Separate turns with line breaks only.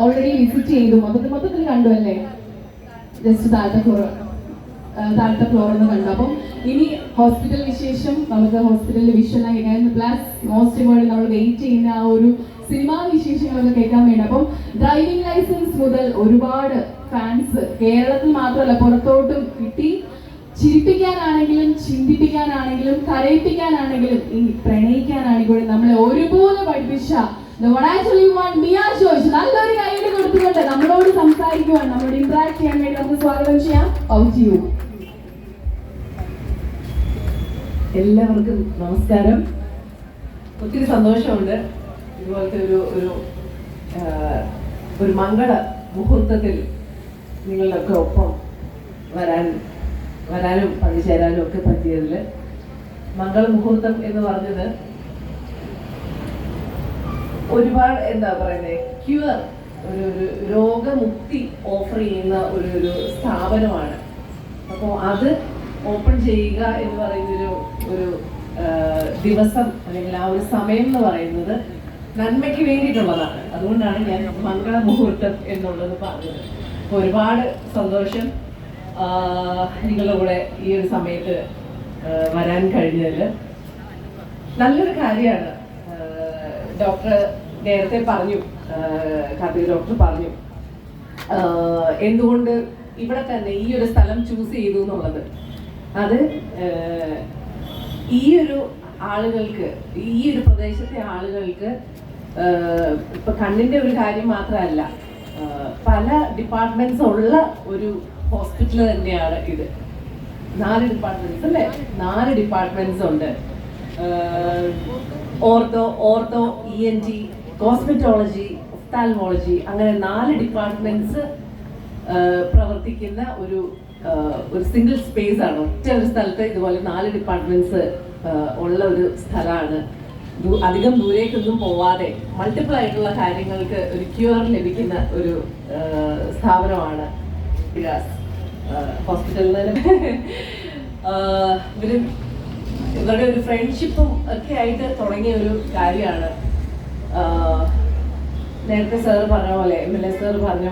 Already visit ചെയ്തു. മൊത്തത്തിൽ മൊത്തത്തിൽ കണ്ടു അല്ലേ? ജസ്റ്റ് താഴത്തെ ഫ്ലോർ താഴത്തെ ഫ്ലോർ എന്ന് കണ്ടു. അപ്പം ഇനി ഹോസ്പിറ്റൽ വിശേഷം നമുക്ക് ഹോസ്പിറ്റലിൽ വിഷ്വലായി കഴിഞ്ഞു. പ്ലസ് മോസ്റ്റ് ഇമ്പോർട്ടന്റ് നമ്മൾ വെയിറ്റ് ചെയ്യുന്ന ആ ഒരു സിനിമാ വിശേഷങ്ങളൊക്കെ കേൾക്കാൻ വേണ്ടി. അപ്പം ഡ്രൈവിംഗ് ലൈസൻസ് മുതൽ ഒരുപാട് ഫാൻസ് കേരളത്തിൽ മാത്രമല്ല പുറത്തോട്ടും കിട്ടി. ചിരിപ്പിക്കാനാണെങ്കിലും ചിന്തിപ്പിക്കാനാണെങ്കിലും കരയിപ്പിക്കാനാണെങ്കിലും ഈ പ്രണയിക്കാനാണെങ്കിലും നമ്മളെ ഒരുപോലെ പഠിപ്പിച്ച the one actually one Mia George നല്ലൊരു കൈയ്യടി കൊടുത്തുകൊണ്ട് നമ്മളോട് സംസാരിക്കുവാൻ നമ്മളോട് ഇന്ററാക്ട് ചെയ്യാൻ വേണ്ടി നമുക്ക് സ്വാഗതം ചെയ്യാം. ഔട്ട് യു
എല്ലാവർക്കും നമസ്കാരം. ഒത്തിരി സന്തോഷമുണ്ട്. ഇതുപോലത്തെ ഒരു ഒരു ഒരു മംഗള മുഹൂർത്തത്തിൽ നിങ്ങളുടെയൊക്കെ ഒപ്പം വരാൻ വരാനും പങ്കുചേരാനും ഒക്കെ പറ്റിയതിൽ മംഗള മുഹൂർത്തം എന്ന് പറഞ്ഞത് ഒരുപാട് എന്താ പറയുന്നത് ക്യൂർ ഒരു ഒരു രോഗമുക്തി ഓഫർ ചെയ്യുന്ന ഒരു ഒരു സ്ഥാപനമാണ്. അപ്പോൾ അത് ഓപ്പൺ ചെയ്യുക എന്ന് പറയുന്നൊരു ഒരു ദിവസം അല്ലെങ്കിൽ ആ ഒരു സമയം എന്ന് പറയുന്നത് നന്മയ്ക്ക് വേണ്ടിയിട്ടുള്ളതാണ്. അതുകൊണ്ടാണ് ഞാൻ മംഗള മുഹൂർത്തം എന്നുള്ളത് പറഞ്ഞത്. ഒരുപാട് സന്തോഷം നിങ്ങളുടെ കൂടെ ഈ ഒരു സമയത്ത് വരാൻ കഴിഞ്ഞതിൽ നല്ലൊരു കാര്യമാണ് ഡോക്ടർ നേരത്തെ പറഞ്ഞു കാർത്തിക ഡോക്ടർ പറഞ്ഞു. എന്തുകൊണ്ട് ഇവിടെ തന്നെ ഈ ഒരു സ്ഥലം ചൂസ് ചെയ്തു എന്നുള്ളത്. അത് ഈ ഒരു ആളുകൾക്ക് ഈ ഒരു പ്രദേശത്തെ ആളുകൾക്ക് ഇപ്പൊ കണ്ണിന്റെ ഒരു കാര്യം മാത്രമല്ല പല ഡിപ്പാർട്ട്മെന്റ്സ് ഉള്ള ഒരു ഹോസ്പിറ്റൽ തന്നെയാണ് ഇത്. നാല് ഡിപ്പാർട്ട്മെന്റ്സ് അല്ലേ? നാല് ഡിപ്പാർട്ട്മെന്റ്സ് ഉണ്ട്. Ortho ortho E N T cosmetology ophthalmology അങ്ങനെ നാല് ഡിപ്പാർട്ട്മെന്റ്സ് പ്രവർത്തിക്കുന്ന ഒരു ഒരു സിംഗിൾ സ്പേസ് ആണ്. ഒറ്റ ഒരു സ്ഥലത്ത് ഇതുപോലെ നാല് ഡിപ്പാർട്ട്മെന്റ്സ് ഉള്ള ഒരു സ്ഥലമാണ്. അധികം ദൂരേക്കൊന്നും പോവാതെ മൾട്ടിപ്പിൾ ആയിട്ടുള്ള കാര്യങ്ങൾക്ക് ഒരു ക്യൂർ ലഭിക്കുന്ന ഒരു സ്ഥാപനമാണ് ഹോസ്പിറ്റലിൽ ഇവർ ഇവരുടെ ഒരു ഫ്രണ്ട്ഷിപ്പും ഒക്കെ ആയിട്ട് തുടങ്ങിയ ഒരു കാര്യമാണ്. നേരത്തെ സാർ പറഞ്ഞ പോലെ എം എൽ എ സാർ പറഞ്ഞ